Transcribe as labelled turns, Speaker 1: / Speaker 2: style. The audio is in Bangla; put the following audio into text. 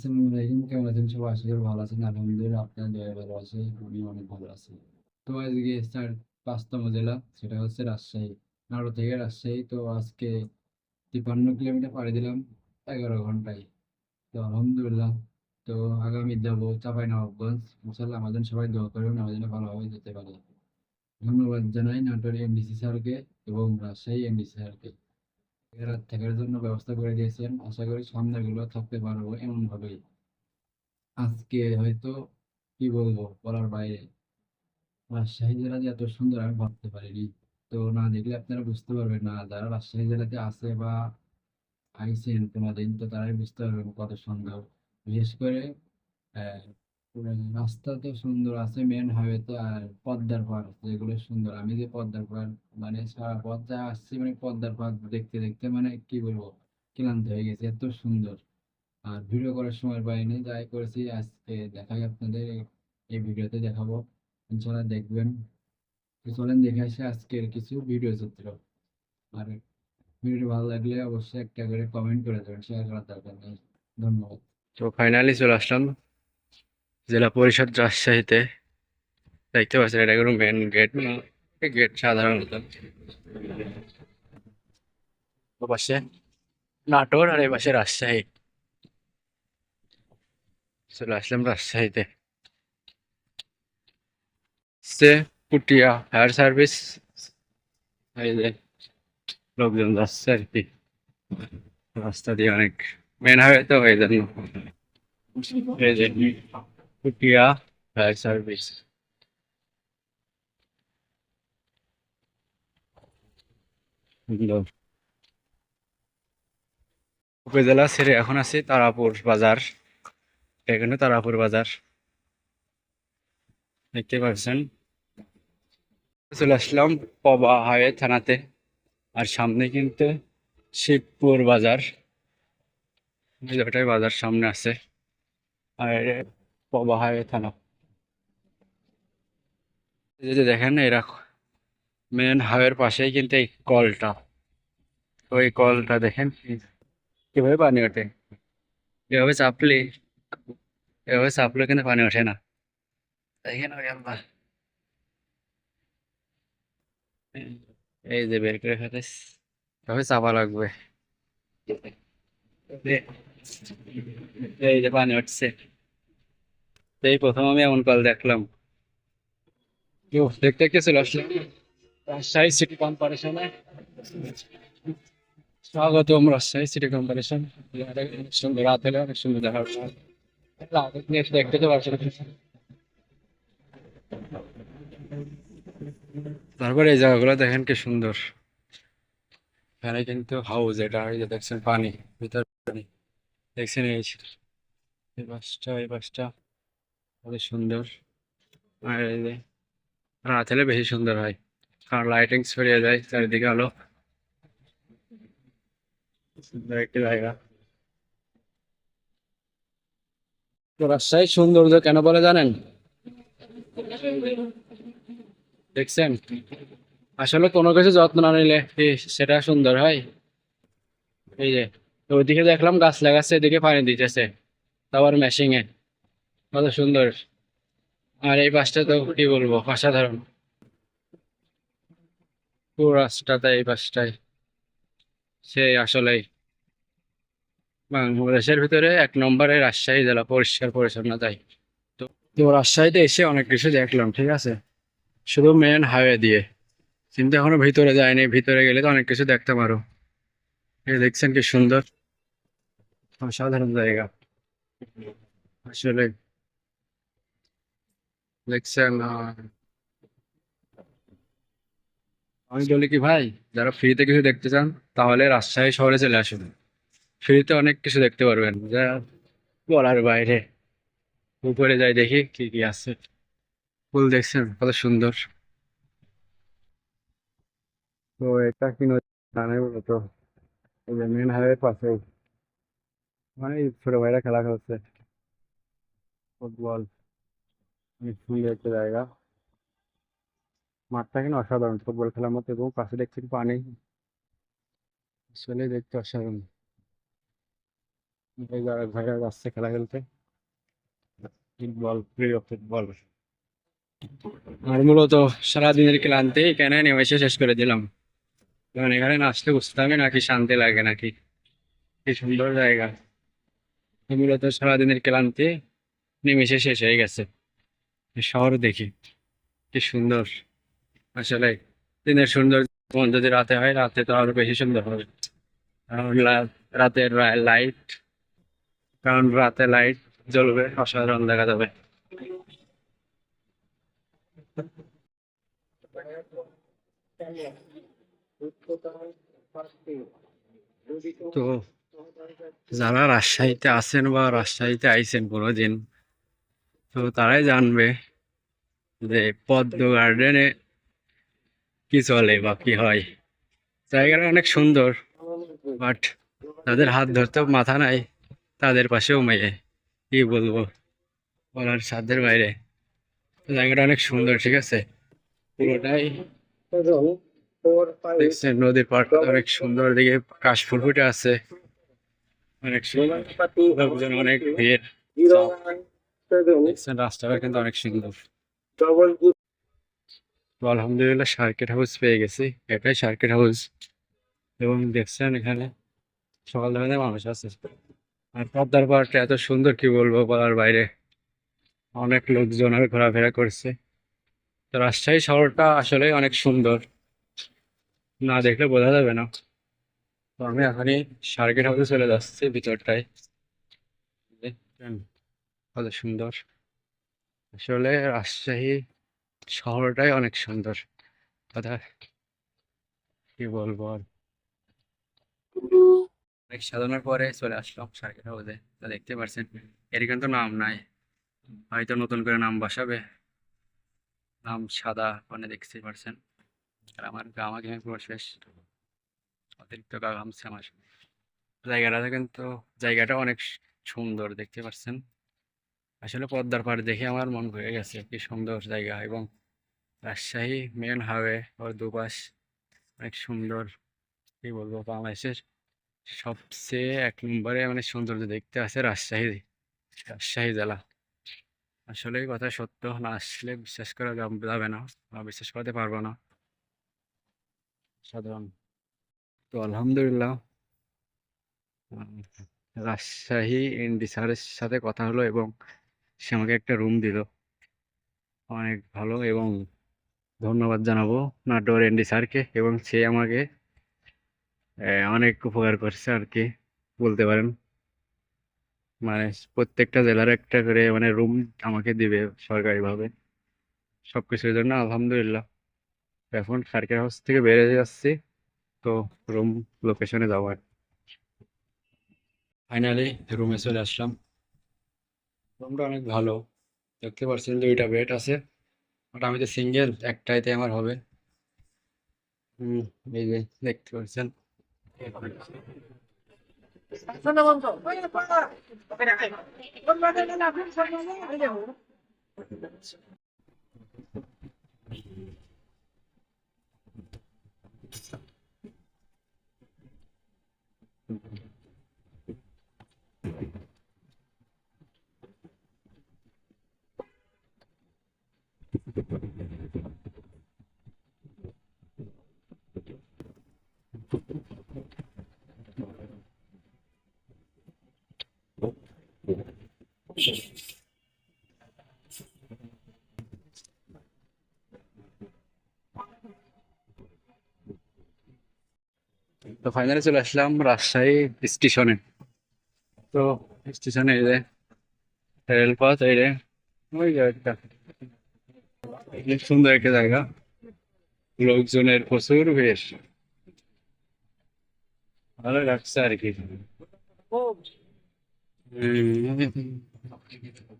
Speaker 1: সবাই ভালো আছেন। আলহামদুলিল্লাহ ভালো আছে তো আজকে সেটা হচ্ছে রাজশাহী থেকে রাজশাহী। তো আজকে কিলোমিটার পাড়ি দিলাম, এগারো ঘন্টায়। তো আলহামদুলিল্লাহ, তো আগামী যাব চাঁপাই নবাবগঞ্জ ইনশাল্লাহ আমাদের সবাই দোয়া করবেন, আমাদের ভালোভাবে যেতে পারে। ধন্যবাদ জানাই নাটোর এমডিসি স্যারকে এবং রাজশাহী এমডিসি স্যারকে। থাকার জন্য ব্যবস্থা করে দিয়েছেন। আশা করি সামনেগুলো থাকতে পারব এমন ভাবেই আজকে হয়তো কি বলব বলার বাইরে। রাজশাহী জেলা যে এত সুন্দর আমি ভাবতে পারিনি। তো না দেখলে আপনারা বুঝতে পারবেন না। যারা রাজশাহী জেলাতে আছে বা আইসেন কোনোদিন, তো তারাই বুঝতে পারবেন কত সুন্দর। বিশেষ করে রাস্তা তো সুন্দর আছে মেন হাইওয়ে তো আর পদ্মার পাড় যেগুলো সুন্দর। আমি যে পদ্মার পাড় মানে সারা পথ যা আসছি মানে পদ্মার পাড় দেখতে দেখতে মানে কি বলব, ক্লান্ত হয়ে গেছে, এত সুন্দর। আর ভিডিও করার সময় পাইনি যাই করেছি, আজকে দেখাই আপনাদের, এই- ভিডিওতে দেখাবো। ইনশাল্লাহ দেখবেন। চলেন দেখে আসি আজকের কিছু ভিডিও চিত্র। আর ভিডিও ভালো লাগলে অবশ্যই একটা করে কমেন্ট করে দেবেন শেয়ার করার দরকার নেই। ধন্যবাদ।
Speaker 2: তো ফাইনালি চলে আসলাম। জেলা পরিষদ রাজশাহীতে দেখতে পাচ্ছেন। এটা কোনো মেন গেট গেট সাধারণত। পাশে নাটোর আর এই পাশে রাজশাহী। চলে আসলাম রাজশাহীতে। সে পুটিয়া ফায়ার সার্ভিস। লোকজন যাচ্ছে আর কি। রাস্তা দিয়ে অনেক মেন হাইওয়ে তো এই জন্য এই যে পুটিয়া ফায়ার সার্ভিস। উপজেলা ছেড়ে এখন আছি তারাপুর বাজার। এখানে তারাপুর বাজার। দেখতে পাচ্ছেন? চলে আসলাম পবা হাইওয়ে থানাতে। আর সামনে কিন্তু শিবপুর বাজার। ওটাই বাজার সামনে আছে। আর পবা হাইওয়ে থানা এই যে দেখেন এরা মেন হাইওয়ের পাশেই কিন্তু এই কলটা ওই কলটা দেখেন কীভাবে পানি ওঠে এভাবে চাপলে এভাবে চাপলে কিন্তু পানি ওঠে না দেখেন ওই আল্লাহ এই যে বের করে ফেলেছ এভাবে চাপা লাগবে এই যে পানি উঠছে তো এই প্রথম আমি এমন কল দেখলাম। দেখতে চলে আসলাম রাজশাহী সিটি কর্পোরেশনে স্বাগতম রাজশাহী সিটি কর্পোরেশন সুন্দর, রাত হলে অনেক সুন্দর দেখা দেখতে তো পারছি। তারপরে এই জায়গাগুলো দেখেন কি সুন্দর। এখানে কিন্তু হাউস এটা এই যে দেখছেন পানি, ভিতর পানি। দেখছেন এই বাসটা এই বাসটা সুন্দর। আর রাত হলে বেশি সুন্দর হয়। কারণ লাইটিং ছড়িয়ে যায় চারিদিকে আলো। সুন্দর একটি জায়গা। রাজশাহী সৌন্দর্য কেন বলে জানেন? দেখছেন? আসলে কোনো কিছু যত্ন না নিলে সেটা সুন্দর হয়? এই যে ওইদিকে দেখলাম গাছ লাগাচ্ছে, এদিকে পানি দিতেছে। তারপর মেশিং এ কত সুন্দর। আর এই পাশটা তো কি বলব, অসাধারণ। পুরো রাস্তাটা এই পাশটায়। সেই আসলেই বাংলাদেশের ভিতরে এক নম্বরে রাজশাহী জেলা পরিষ্কার পরিচ্ছন্নতাই। তো তো রাজশাহীতে এসে অনেক কিছু দেখলাম, ঠিক আছে? শুধু মেন হাইওয়ে দিয়ে। কিন্তু এখনও ভিতরে যায়নি, ভিতরে গেলে তো অনেক কিছু দেখতে পারো। এই দেখছেন কি সুন্দর, অসাধারণ জায়গা। আসলে আমি বলি কি ভাই, যারা ফ্রিতে কিছু দেখতে চান, তাহলে রাজশাহী শহরে চলে আসুন। ফ্রিতে অনেক কিছু দেখতে পারবেন। যা বলার বাইরে। উপরে যাই দেখি কি কি আছে। ফুল দেখছেন, কত সুন্দর। তো এটা কি মূলত মেন হাইওয়ের পাশে। মানে ছোট ভাইরা খেলা খেলছে। ফুটবল। সুন্দর একটা জায়গা। মাঠটা কিন্তু অসাধারণ। ফুটবল খেলার মতো এবং পাশে দেখছেন পানি। আসলে দেখতে অসাধারণ। ভাইরা যাচ্ছে খেলা খেলতে। ফুটবল, প্রিয় ফুটবল। আর মূলত সারাদিনের ক্লান্তি এখানে নেমে শেষ করে দিলাম। কারণ এখানে না আসলে বুঝতামই নাকি শান্তি লাগে, নাকি? কি সুন্দর জায়গা। মূলত সারাদিনের ক্লান্তি নিমেষে শেষ হয়ে গেছে। শহর দেখি, কি সুন্দর। আসলে দিনের সুন্দর যদি রাতে হয়, রাতে তো আরও বেশি সুন্দর হবে। কারণ রাতের লাইট কারণ রাতে লাইট জ্বলবে, অসাধারণ দেখা যাবে। তো যারা রাজশাহীতে আছেন বা রাজশাহীতে আইছেন কোনোদিন তো তারাই জানবে যে পদ্ম গার্ডেনে কি চলে বা কি হয়। জায়গাটা অনেক সুন্দর বাট তাদের হাত ধরতেও মাথা নাই, তাদের পাশেও মেয়ে, কি বলব বলার সাধ্যের বাইরে। জায়গাটা অনেক সুন্দর, ঠিক আছে? পুরোটাই দেখছেন, নদীর পাড়টা অনেক সুন্দর দিকে কাশফুল ফুটে আছে। অনেক সুন্দর, লোকজন অনেক ভিড়। দেখছেন রাস্তাটা কিন্তু অনেক সুন্দর তো আলহামদুলিল্লাহ সার্কিট হাউস পেয়ে গেছি এটাই সার্কিট হাউস এবং দেখছেন এখানে সকাল মানুষ আছে আর পদ্মার এত সুন্দর কি বলব বলার বাইরে অনেক লোকজন আর ঘোরাফেরা করছে তো রাজশাহী শহরটা আসলে অনেক সুন্দর না দেখলে বোঝা যাবে না তো আমি এখনই সার্কিট হাউসে চলে যাচ্ছি ভিতরটায় কত সুন্দর। আসলে রাজশাহী শহরটাই অনেক সুন্দর। কথা কি বলব আর? অনেক সাধনার পরে চলে আসলাম সার্কিট হাউসে। তো দেখতে পারছেন, এর কিন্তু নাম নাই। হয়তো নতুন করে নাম বসাবে। নাম সাদা মানে দেখতে পারছেন। আর আমার গামা ঘেমে পুরো শেষ। অতিরিক্ত গা ঘামছে আমার। জায়গাটা কিন্তু, জায়গাটা অনেক সুন্দর, দেখতে পাচ্ছেন আসলে পদ্মার পাড় দেখে আমার মন ভরে গেছে কি সুন্দর জায়গা এবং রাজশাহী মেন হাইওয়ে ওর দুপাশ অনেক সুন্দর, কি বলব বাংলাদেশের সবচেয়ে এক নম্বরে মানে সৌন্দর্য দেখতে আছে রাজশাহী রাজশাহী জেলা। আসলে কথা সত্য না আসলে বিশ্বাস করা যাবে না বা বিশ্বাস করতে পারব না। সাধারণ। তো আলহামদুলিল্লাহ রাজশাহী এনডি স্যারের সাথে কথা হলো এবং সে আমাকে একটা রুম দিল। অনেক ভালো এবং ধন্যবাদ জানাব নাটোর এনডি স্যারকে এবং সে আমাকে অনেক উপকার করছে আর কি, বলতে পারেন। মানে প্রত্যেকটা জেলার একটা করে মানে রুম আমাকে দিবে সরকারিভাবে। সব কিছুর জন্য আলহামদুলিল্লাহ। এখন সার্কিট হাউস থেকে বেরিয়ে যাচ্ছি, তো রুম লোকেশনে যাওয়ার ফাইনালি রুমে চলে আসলাম। রুমটা অনেক ভালো। দেখতে পাচ্ছেন দুইটা বেড আছে। বাট আমি তো সিঙ্গেল, একটাইতে আমার হবে। হুম, এই যে দেখতে পাচ্ছেন। তো ফাইনালি চলে আসলাম রাজশাহী স্টেশনে তো স্টেশনে এই যে রেলপথ এই যে ওই একটা সুন্দর একটা জায়গা। লোকজনের প্রচুর ভিড়। ভালো লাগছে আর কি। হুম